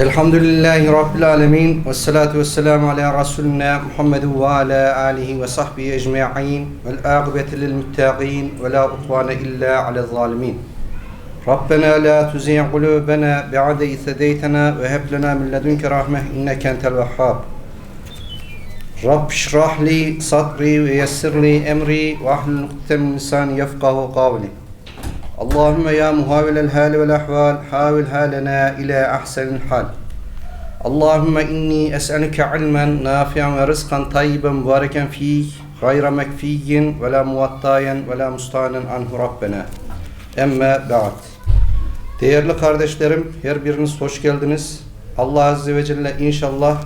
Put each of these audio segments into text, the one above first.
الحمد لله رب العالمين والصلاة والسلام على رسولنا محمد وعلى آله وصحبه أجمعين والآقبة للمتقين ولا أطوان إلا على الظالمين. ربنا لا تزيع قلوبنا بعد إذ هديتنا وهب لنا من لدنك رحمة إنك أنت الوحاب رب اشرح لي صدري ويسر لي أمري وأحل نقطة من لساني يفقه قولي. Allahümme ya muhavilel hali vel ahval havil halena ile ahsenil hal. Allahümme inni es'elüke ilmen nafi'an ve rızkan tayyiben mübareken fih gayra mekfiyyin ve la muvattayen ve la mustanen anhu rabbena. Emme ba'd. Değerli kardeşlerim her biriniz hoş geldiniz. Allah Azze ve Celle inşallah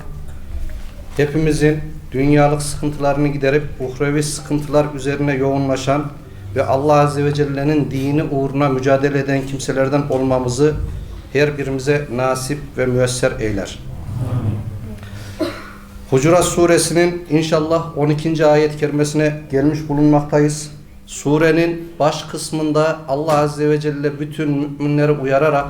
hepimizin dünyalık sıkıntılarını giderip uhrevi sıkıntılar üzerine yoğunlaşan ve Allah Azze ve Celle'nin dini uğruna mücadele eden kimselerden olmamızı her birimize nasip ve müesser eyler. Hucurat suresinin inşallah 12. ayet kerimesine gelmiş bulunmaktayız. Surenin baş kısmında Allah Azze ve Celle bütün müminleri uyararak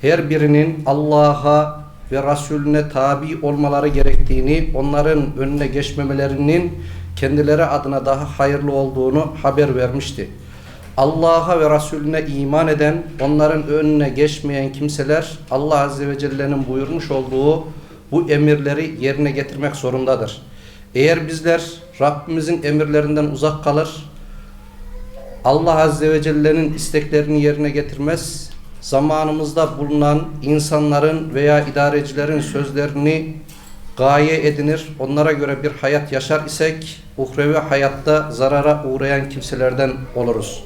her birinin Allah'a ve Resulüne tabi olmaları gerektiğini, onların önüne geçmemelerinin kendileri adına daha hayırlı olduğunu haber vermişti. Allah'a ve Resulüne iman eden, onların önüne geçmeyen kimseler Allah Azze ve Celle'nin buyurmuş olduğu bu emirleri yerine getirmek zorundadır. Eğer bizler Rabbimizin emirlerinden uzak kalır, Allah Azze ve Celle'nin isteklerini yerine getirmez, zamanımızda bulunan insanların veya idarecilerin sözlerini gaye edinir, onlara göre bir hayat yaşar isek, uhrevi hayatta zarara uğrayan kimselerden oluruz.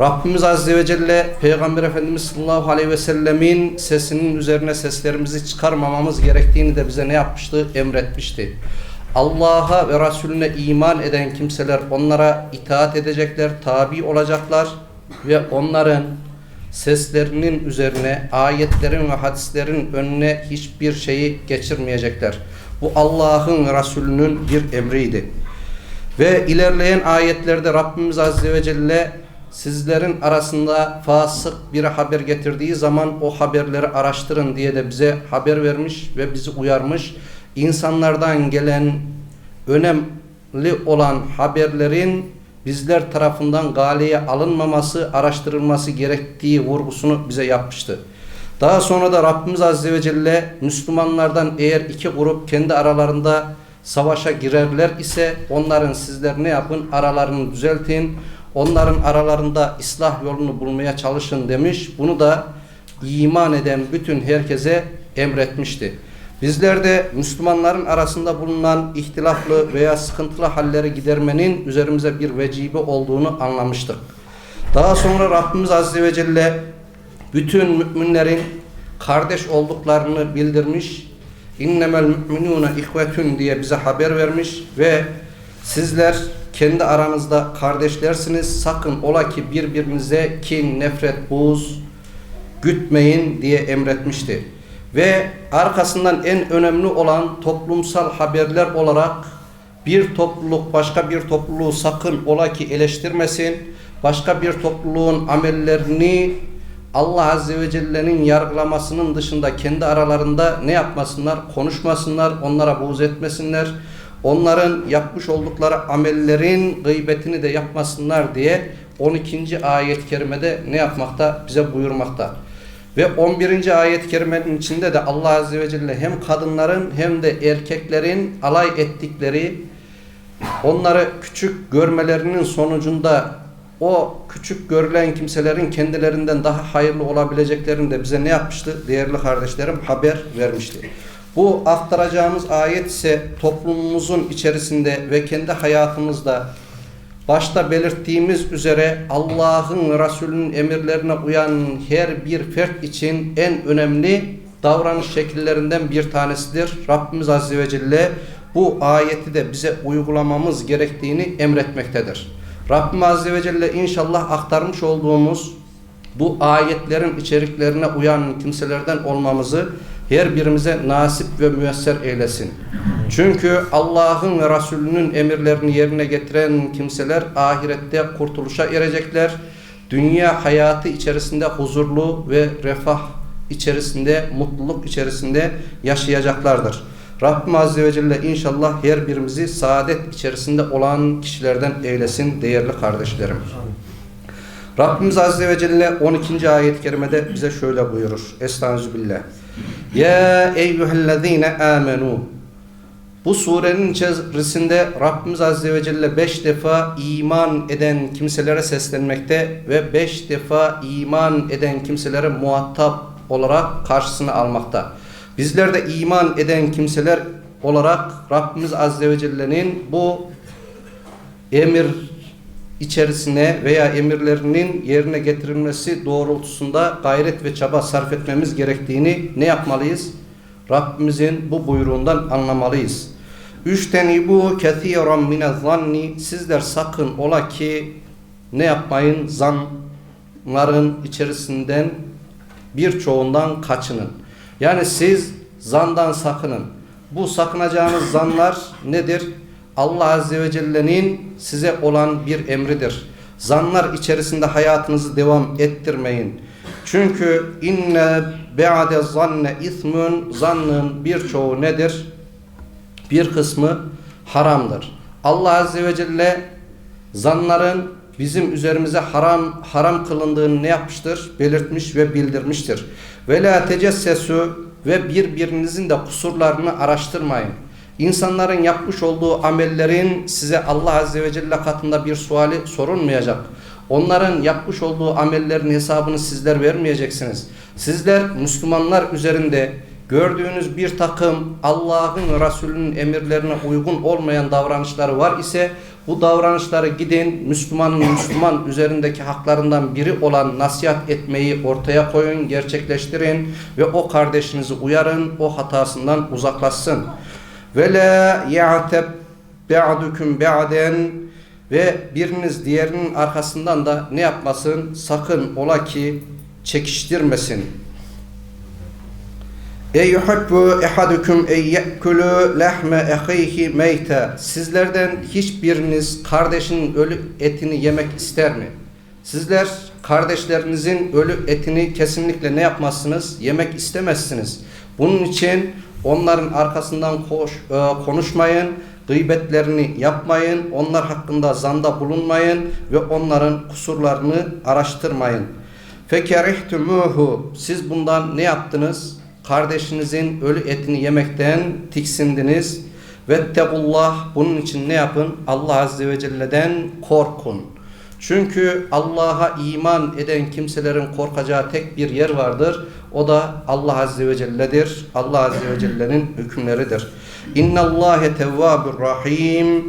Rabbimiz Azze ve Celle Peygamber Efendimiz sallallahu aleyhi ve sellemin sesinin üzerine seslerimizi çıkarmamamız gerektiğini de bize ne yapmıştı? Emretmişti. Allah'a ve Resulüne iman eden kimseler onlara itaat edecekler, tabi olacaklar ve onların seslerinin üzerine ayetlerin ve hadislerin önüne hiçbir şeyi geçirmeyecekler. Bu Allah'ın Resulünün bir emriydi. Ve ilerleyen ayetlerde Rabbimiz Azze ve Celle sizlerin arasında fasık bir haber getirdiği zaman o haberleri araştırın diye de bize haber vermiş ve bizi uyarmış. İnsanlardan gelen önemli olan haberlerin bizler tarafından galeye alınmaması, araştırılması gerektiği vurgusunu bize yapmıştı. Daha sonra da Rabbimiz Azze ve Celle Müslümanlardan eğer iki grup kendi aralarında savaşa girerler ise onların sizler ne yapın? Aralarını düzeltin. Onların aralarında ıslah yolunu bulmaya çalışın demiş. Bunu da iman eden bütün herkese emretmişti. Bizler de Müslümanların arasında bulunan ihtilaflı veya sıkıntılı halleri gidermenin üzerimize bir vecibe olduğunu anlamıştık. Daha sonra Rabbimiz Azze ve Celle bütün müminlerin kardeş olduklarını bildirmiş. İnnemel müminune ihvetun diye bize haber vermiş ve sizler kendi aranızda kardeşlersiniz. Sakın ola ki birbirinize kin, nefret, buz gütmeyin diye emretmişti ve arkasından en önemli olan toplumsal haberler olarak bir topluluk başka bir topluluğu sakın ola ki eleştirmesin. Başka bir topluluğun amellerini Allah Azze ve Celle'nin yargılamasının dışında kendi aralarında ne yapmasınlar? Konuşmasınlar, onlara buğz etmesinler. Onların yapmış oldukları amellerin gıybetini de yapmasınlar diye 12. ayet-i kerimede ne yapmakta? Bize buyurmakta. Ve 11. ayet-i kerimenin içinde de Allah Azze ve Celle hem kadınların hem de erkeklerin alay ettikleri, onları küçük görmelerinin sonucunda o küçük görülen kimselerin kendilerinden daha hayırlı olabileceklerini de bize ne yapmıştı? Değerli kardeşlerim haber vermişti. Bu aktaracağımız ayet ise toplumumuzun içerisinde ve kendi hayatımızda başta belirttiğimiz üzere Allah'ın Resulünün emirlerine uyan her bir fert için en önemli davranış şekillerinden bir tanesidir. Rabbimiz Azze ve Celle bu ayeti de bize uygulamamız gerektiğini emretmektedir. Rabbim Azze ve Celle inşallah aktarmış olduğumuz bu ayetlerin içeriklerine uyan kimselerden olmamızı her birimize nasip ve müyesser eylesin. Çünkü Allah'ın ve Resulünün emirlerini yerine getiren kimseler ahirette kurtuluşa erecekler. Dünya hayatı içerisinde huzurlu ve refah içerisinde, mutluluk içerisinde yaşayacaklardır. Rabbim Azze ve Celle inşallah her birimizi saadet içerisinde olan kişilerden eylesin değerli kardeşlerim. Rabbimiz Azze ve Celle 12. ayet-i kerimede bize şöyle buyurur. Estağfirullah. Ya eyyühellezine amenu. Bu surenin içerisinde Rabbimiz Azze ve Celle 5 defa iman eden kimselere seslenmekte ve 5 defa iman eden kimselere muhatap olarak karşısına almakta. Bizler de iman eden kimseler olarak Rabbimiz Azze ve Celle'nin bu emir içerisine veya emirlerinin yerine getirilmesi doğrultusunda gayret ve çaba sarf etmemiz gerektiğini ne yapmalıyız? Rabbimizin bu buyruğundan anlamalıyız. Üçtenibu kethiran mine zanni sizler sakın ola ki ne yapmayın? Zanların içerisinden birçoğundan kaçının. Yani siz zandan sakının. Bu sakınacağınız zanlar nedir? Allah Azze ve Celle'nin size olan bir emridir. Zanlar içerisinde hayatınızı devam ettirmeyin. Çünkü inne be'ade zanne ismun zannın birçoğu nedir? Bir kısmı haramdır. Allah Azze ve Celle zanların bizim üzerimize haram haram kılındığını ne yapmıştır? Belirtmiş ve bildirmiştir. Ve la tecessesu ve birbirinizin de kusurlarını araştırmayın. İnsanların yapmış olduğu amellerin size Allah Azze ve Celle katında bir suali sorulmayacak. Onların yapmış olduğu amellerin hesabını sizler vermeyeceksiniz. Sizler Müslümanlar üzerinde gördüğünüz bir takım Allah'ın Resulünün emirlerine uygun olmayan davranışları var ise bu davranışları gidin Müslümanın Müslüman üzerindeki haklarından biri olan nasihat etmeyi ortaya koyun, gerçekleştirin ve o kardeşinizi uyarın, o hatasından uzaklaşsın. Ve la ya'teb ba'dukum ba'den ve biriniz diğerinin arkasından da ne yapmasın? Sakın ola ki çekiştirmesin. Ey yuhibbu ehadukum ey ye'kulu lahme ahihi meyte. Sizlerden hiçbiriniz kardeşinin ölü etini yemek ister mi? Sizler kardeşlerinizin ölü etini kesinlikle ne yapmazsınız? Yemek istemezsiniz. Bunun için onların arkasından koş, e, konuşmayın, gıybetlerini yapmayın, onlar hakkında zanda bulunmayın ve onların kusurlarını araştırmayın. Fekerihtumuhu siz bundan ne yaptınız? Kardeşinizin ölü etini yemekten tiksindiniz. Vettegullah bunun için ne yapın? Allah Azze ve Celle'den korkun. Çünkü Allah'a iman eden kimselerin korkacağı tek bir yer vardır. O da Allah Azze ve Celle'dir. Allah Azze ve Celle'nin hükümleridir. İnna Allahe tevvabur rahim.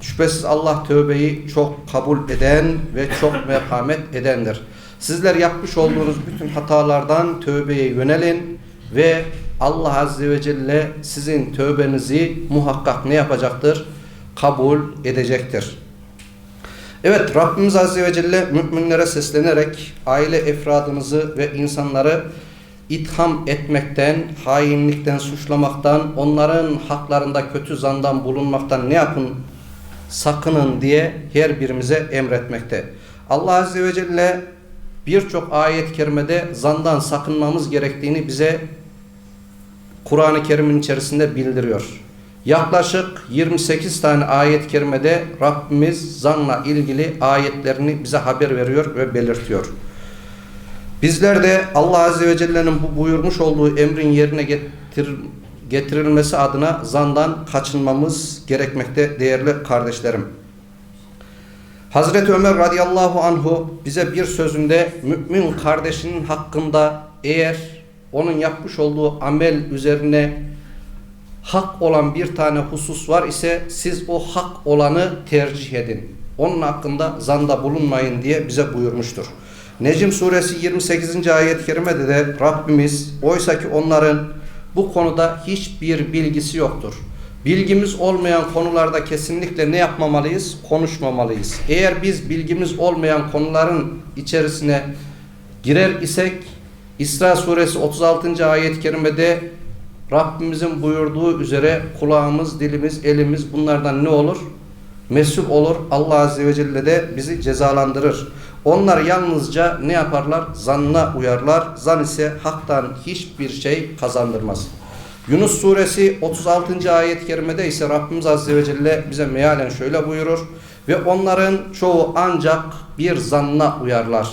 Şüphesiz Allah tövbeyi çok kabul eden ve çok merhamet edendir. Sizler yapmış olduğunuz bütün hatalardan tövbeye yönelin ve Allah Azze ve Celle sizin tövbenizi muhakkak ne yapacaktır? Kabul edecektir. Evet Rabbimiz Azze ve Celle müminlere seslenerek aile efradınızı ve insanları itham etmekten, hainlikten, suçlamaktan, onların haklarında kötü zandan bulunmaktan ne yapın? Sakının diye her birimize emretmekte. Allah Azze ve Celle birçok ayet-i kerimede zandan sakınmamız gerektiğini bize Kur'an-ı Kerim'in içerisinde bildiriyor. Yaklaşık 28 tane ayet-i kerimede Rabbimiz zanla ilgili ayetlerini bize haber veriyor ve belirtiyor. Bizler de Allah Azze ve Celle'nin bu buyurmuş olduğu emrin yerine getir, getirilmesi adına zandan kaçınmamız gerekmekte değerli kardeşlerim. Hazreti Ömer radıyallahu anhu bize bir sözünde mümin kardeşinin hakkında eğer onun yapmış olduğu amel üzerine hak olan bir tane husus var ise siz o hak olanı tercih edin. Onun hakkında zanda bulunmayın diye bize buyurmuştur. Necim suresi 28. ayet-i kerimede de Rabbimiz oysa ki onların bu konuda hiçbir bilgisi yoktur. Bilgimiz olmayan konularda kesinlikle ne yapmamalıyız? Konuşmamalıyız. Eğer biz bilgimiz olmayan konuların içerisine girer isek İsra suresi 36. ayet-i kerimede Rabbimizin buyurduğu üzere kulağımız, dilimiz, elimiz bunlardan ne olur? Mesul olur. Allah Azze ve Celle de bizi cezalandırır. Onlar yalnızca ne yaparlar? Zanna uyarlar. Zan ise haktan hiçbir şey kazandırmaz. Yunus suresi 36. ayet-i kerimede ise Rabbimiz Azze ve Celle bize mealen şöyle buyurur. Ve onların çoğu ancak bir zanna uyarlar.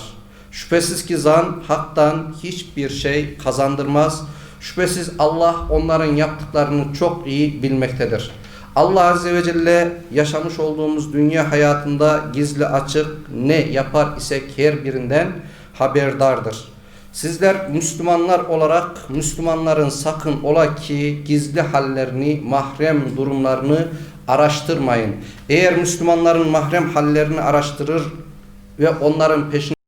Şüphesiz ki zan haktan hiçbir şey kazandırmaz. Şüphesiz Allah onların yaptıklarını çok iyi bilmektedir. Allah Azze ve Celle yaşamış olduğumuz dünya hayatında gizli açık ne yapar isek her birinden haberdardır. Sizler Müslümanlar olarak Müslümanların sakın ola ki gizli hallerini, mahrem durumlarını araştırmayın. Eğer Müslümanların mahrem hallerini araştırır ve onların peşine